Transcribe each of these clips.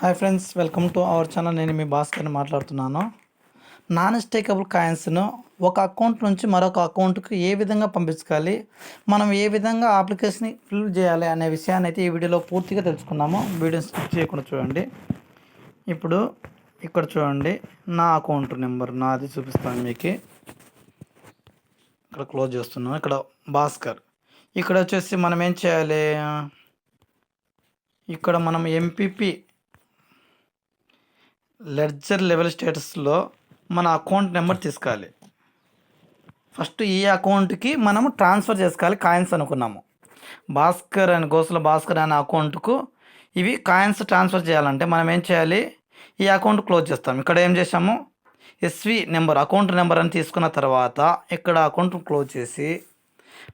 Hi friends welcome to our channel. నేను మీ భాస్కర్ని మాట్లాడుతున్నాను. నాన్ స్టేకబుల్ కాయిన్స్ను ఒక అకౌంట్ నుంచి మరొక అకౌంట్కి ఏ విధంగా పంపించుకోవాలి? మనం ఏ విధంగా అప్లికేషన్ ఫిల్ చేయాలి అనే విషయాన్ని అయితే ఈ వీడియోలో పూర్తిగా తెలుసుకున్నాము వీడియో స్కిప్ చేయకుండా చూడండి. ఇప్పుడు ఇక్కడ చూడండి నా అకౌంట్ నెంబర్ నాది చూపిస్తాను మీకు. ఇక్కడ క్లోజ్ చేస్తున్నాను ఇక్కడ భాస్కర్. ఇక్కడ వచ్చేసి మనం ఏం చేయాలి? ఇక్కడ మనం ఎంపీపీ లెడ్జర్ లెవెల్ స్టేటస్లో మన అకౌంట్ నెంబర్ తీసుకోవాలి. ఫస్ట్ ఈ అకౌంట్కి మనము ట్రాన్స్ఫర్ చేసుకోవాలి కాయిన్స్ అనుకున్నాము. భాస్కర్ అని గోసుల భాస్కర్ అనే అకౌంట్కు ఇవి కాయిన్స్ ట్రాన్స్ఫర్ చేయాలంటే మనం ఏం చేయాలి? ఈ అకౌంట్ క్లోజ్ చేస్తాం. ఇక్కడ ఏం చేసాము ఎస్వి నెంబర్ అకౌంట్ నెంబర్ అని తీసుకున్న తర్వాత ఇక్కడ అకౌంట్ క్లోజ్ చేసి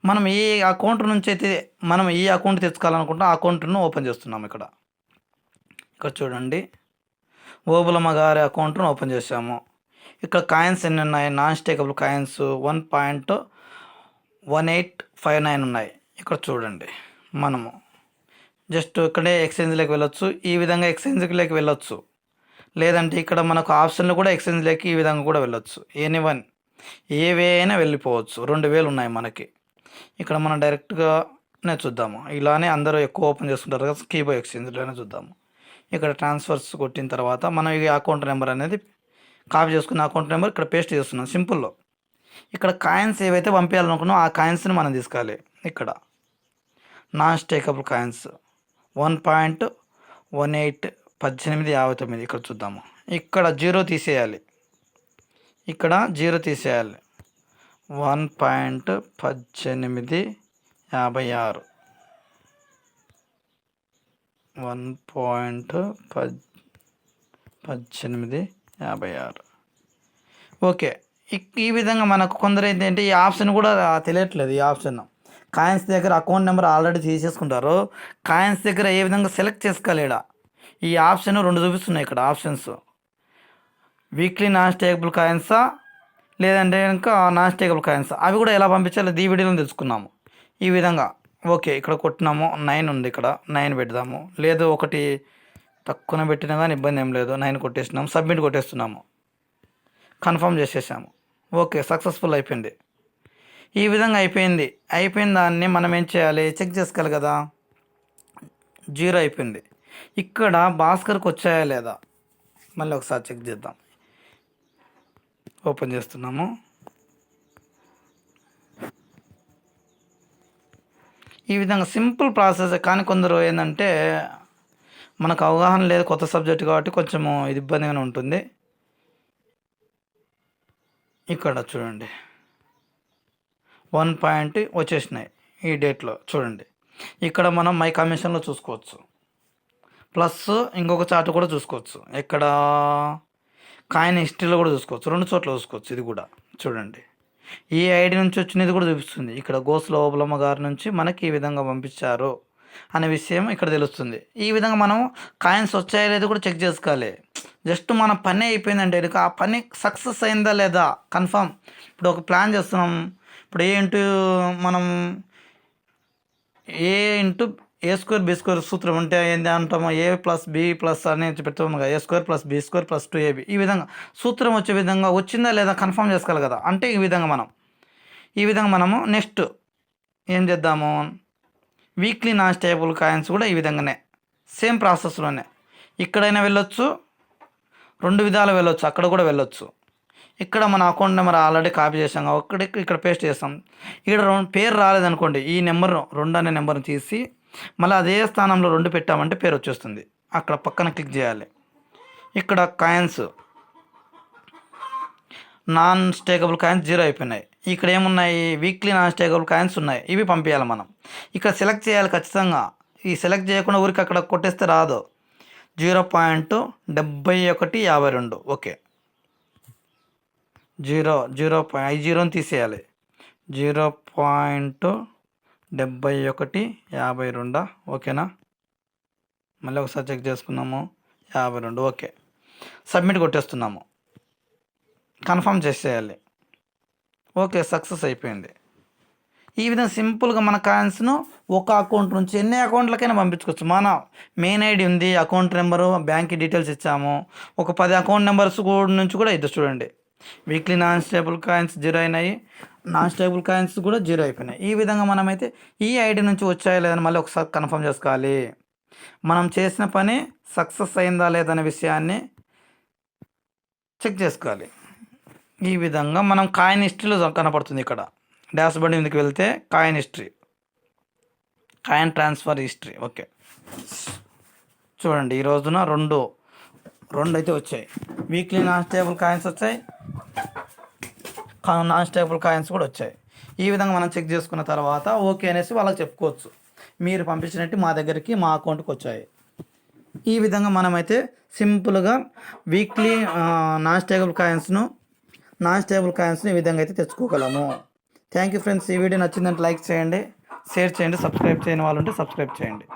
మనం ఏ అకౌంట్ నుంచి అయితే మనం ఏ అకౌంట్ తెచ్చుకోవాలనుకుంటే ఆ అకౌంట్ను ఓపెన్ చేస్తున్నాం ఇక్కడ. ఇక్కడ చూడండి. ఓబులమ్మ గారి అకౌంట్ను ఓపెన్ చేసాము ఇక్కడ కాయిన్స్ ఎన్ని ఉన్నాయి non stakeable coins one point one eight five nine ఉన్నాయి. ఇక్కడ చూడండి మనము. జస్ట్ ఇక్కడే ఎక్స్చేంజ్లోకి వెళ్ళొచ్చు. ఈ విధంగా ఎక్స్చేంజ్లోకి వెళ్ళొచ్చు. లేదంటే ఇక్కడ మనకు ఆప్షన్లు కూడా ఎక్స్చేంజ్లోకి ఈ విధంగా కూడా వెళ్ళొచ్చు. ఎనీ వన్ ఏవైనా వెళ్ళిపోవచ్చు. రెండు వేలు ఉన్నాయి మనకి. ఇక్కడ మనం డైరెక్ట్గానే చూద్దాము. ఇలానే అందరూ ఎక్కువ ఓపెన్ చేసుకుంటారు కదా కీబో ఎక్స్చేంజ్లోనే చూద్దాము. ఇక్కడ ట్రాన్స్ఫర్స్ కొట్టిన తర్వాత మనం ఈ అకౌంట్ నెంబర్ అనేది కాపీ చేసుకున్న అకౌంట్ నెంబర్ ఇక్కడ పేస్ట్ చేస్తున్నాం సింపుల్లో ఇక్కడ కాయిన్స్ ఏవైతే పంపించాలనుకున్నామో ఆ కాయిన్స్ని మనం తీసుకోవాలి. ఇక్కడ non stakable coins one point one eight పద్దెనిమిది యాభై తొమ్మిది ఇక్కడ చూద్దాము. ఇక్కడ జీరో తీసేయాలి. ఇక్కడ జీరో తీసేయాలి. వన్ పాయింట్ పద్దెనిమిది యాభై ఆరు. వన్ పాయింట్ పద్దెనిమిది యాభై ఆరు. ఓకే ఇక్- ఈ విధంగా మనకు కొందరు ఏంటంటే ఈ ఆప్షన్ కూడా తెలియట్లేదు ఈ ఆప్షన్. కాయిన్స్ దగ్గర అకౌంట్ నెంబర్ ఆల్రెడీ తీసేసుకుంటారు. కాయిన్స్ దగ్గర ఏ విధంగా సెలెక్ట్ చేసుకోవాలి ఈడ? ఈ ఆప్షన్ రెండు చూపిస్తున్నాయి ఇక్కడ ఆప్షన్స్. వీక్లీ నాన్ స్టేకబుల్ కాయిన్సా లేదంటే ఇంకా నాన్ స్టేకబుల్ కాయిన్స్ అవి కూడా ఎలా పంపించాలో ఈ వీడియోలో తెలుసుకున్నాము. ఈ విధంగా. ఓకే ఇక్కడ కొట్టినాము నైన్ ఉంది ఇక్కడ నైన్ పెడదాము. లేదు ఒకటి తక్కువ పెట్టినా కానీ ఇబ్బంది ఏం లేదు నైన్ కొట్టేసినాము సబ్మిట్ కొట్టేస్తున్నాము. కన్ఫర్మ్ చేసేసాము. ఓకే సక్సెస్ఫుల్ అయిపోయింది. ఈ విధంగా అయిపోయింది. అయిపోయిన దాన్ని మనం ఏం చేయాలి? చెక్ చేసుకోవాలి కదా. జీరో అయిపోయింది. ఇక్కడ భాస్కర్కి వచ్చాయా లేదా? మళ్ళీ ఒకసారి చెక్ చేద్దాం. ఓపెన్ చేస్తున్నాము. ఈ విధంగా సింపుల్ ప్రాసెస్ కానీ కొందరు ఏంటంటే మనకు అవగాహన లేదు కొత్త సబ్జెక్ట్ కాబట్టి కొంచెము ఇది ఇబ్బందిగానే ఉంటుంది. ఇక్కడ చూడండి. వన్ పాయింట్ వచ్చేసినాయి ఈ డేట్లో చూడండి. ఇక్కడ మనం మై కమిషన్లో చూసుకోవచ్చు. ప్లస్ ఇంకొక చార్ట్ కూడా చూసుకోవచ్చు. ఇక్కడ కాయిన్ హిస్టరీలో కూడా చూసుకోవచ్చు. రెండు చోట్ల చూసుకోవచ్చు ఇది కూడా. చూడండి. ఈ ఐడి నుంచి వచ్చినది కూడా చూపిస్తుంది. ఇక్కడ గోసుల ఓబులమ్మ గారి నుంచి మనకి ఈ విధంగా పంపించారు అనే విషయం ఇక్కడ తెలుస్తుంది. ఈ విధంగా మనం కాయిన్స్ వచ్చాయో లేదో కూడా చెక్ చేసుకోవాలి. జస్ట్ మన పని అయిపోయిందంటే ఇక ఆ పని సక్సెస్ అయిందా లేదా? కన్ఫర్మ్ ఇప్పుడు ఒక ప్లాన్ చేస్తున్నాం. ఇప్పుడు ఏ ఇంటూ మనం A into A square B square సూత్రం ఉంటే ఏంది అంటామో? ఏ ప్లస్ బి ప్లస్ అని పెడతాము కదా. A square plus B square plus two AB ఈ విధంగా సూత్రం వచ్చే విధంగా వచ్చిందా లేదా కన్ఫర్మ్ చేసుకోవాలి కదా. అంటే ఈ విధంగా మనం ఈ విధంగా మనము నెక్స్ట్ ఏం చేద్దాము? వీక్లీ నాన్ స్టేబుల్ కాయిన్స్ కూడా ఈ విధంగానే సేమ్ ప్రాసెస్లోనే ఇక్కడైనా వెళ్ళొచ్చు రెండు విధాలు వెళ్ళొచ్చు అక్కడ కూడా వెళ్ళొచ్చు. ఇక్కడ మన అకౌంట్ నెంబర్ ఆల్రెడీ కాపీ చేసాం ఒక్కడికి ఇక్కడ పేస్ట్ చేస్తాం. ఇక్కడ రెండు పేరు రాలేదనుకోండి ఈ నెంబర్ రెండు అనే నెంబర్ని తీసి మళ్ళీ అదే స్థానంలో రెండు పెట్టామంటే పేరు వచ్చేస్తుంది. అక్కడ పక్కన క్లిక్ చేయాలి. ఇక్కడ coins. Non stakable coins zero అయిపోయినాయి. ఇక్కడ ఏమున్నాయి? వీక్లీ నాన్ స్టేకబుల్ కాయిన్స్ ఉన్నాయి. ఇవి పంపించాలి మనం. ఇక్కడ సెలెక్ట్ చేయాలి ఖచ్చితంగా. ఈ సెలెక్ట్ చేయకుండా ఊరికి అక్కడ కొట్టేస్తే రాదు. జీరో పాయింట్ డెబ్బై ఒకటి యాభై రెండు. ఓకే. జీరో జీరో పాయింట్ ఐదు జీరోని తీసేయాలి. జీరో పాయింట్ డెబ్బై ఒకటి యాభై రెండా ఓకేనా? మళ్ళీ ఒకసారి చెక్ చేసుకున్నాము. యాభై రెండు ఓకే. సబ్మిట్ కొట్టేస్తున్నాము. కన్ఫర్మ్ చేసేయాలి. ఓకే సక్సెస్ అయిపోయింది. ఈ విధంగా సింపుల్గా మన కాయిన్స్ను ఒక అకౌంట్ నుంచి ఎన్ని అకౌంట్లకైనా పంపించుకోవచ్చు. మన మెయిన్ ఐడి ఉంది అకౌంట్ నెంబరు బ్యాంక్ డీటెయిల్స్ ఇచ్చాము. ఒక పది అకౌంట్ నెంబర్స్ కూడా నుంచి కూడా ఇది చూడండి. Weekly non stable coins zero అయినాయి. నాన్ స్టేబుల్ కాయిన్స్ కూడా జీరో అయిపోయినాయి. ఈ విధంగా మనమైతే ఈ ఐడి నుంచి వచ్చాయా లేదని మళ్ళీ ఒకసారి కన్ఫర్మ్ చేసుకోవాలి. మనం చేసిన పని సక్సెస్ అయిందా లేదనే విషయాన్ని చెక్ చేసుకోవాలి. ఈ విధంగా మనం కాయిన్ హిస్టరీలో కనపడుతుంది ఇక్కడ. డాష్ బోర్డ్ మీదకి వెళ్తే coin history. Coin transfer history. Okay. చూడండి ఈ రోజున రెండు రెండు అయితే వచ్చాయి. వీక్లీ నాన్ స్టేబుల్ కాయిన్స్ వచ్చాయి. నాన్ స్టేబుల్ కాయిన్స్ కూడా వచ్చాయి. ఈ విధంగా మనం చెక్ చేసుకున్న తర్వాత ఓకే అనేసి వాళ్ళకి చెప్పుకోవచ్చు. మీరు పంపించినట్టు మా దగ్గరికి మా అకౌంట్కి వచ్చాయి. ఈ విధంగా మనమైతే సింపుల్గా వీక్లీ నాన్ స్టేబుల్ కాయిన్స్ను నాన్ స్టేబుల్ కాయిన్స్ని ఈ విధంగా అయితే తెచ్చుకోగలము. థ్యాంక్ యూ ఫ్రెండ్స్ ఈ వీడియో నచ్చిందంటే లైక్ చేయండి షేర్ చేయండి సబ్స్క్రైబ్ చేయని వాళ్ళు ఉంటే సబ్స్క్రైబ్ చేయండి.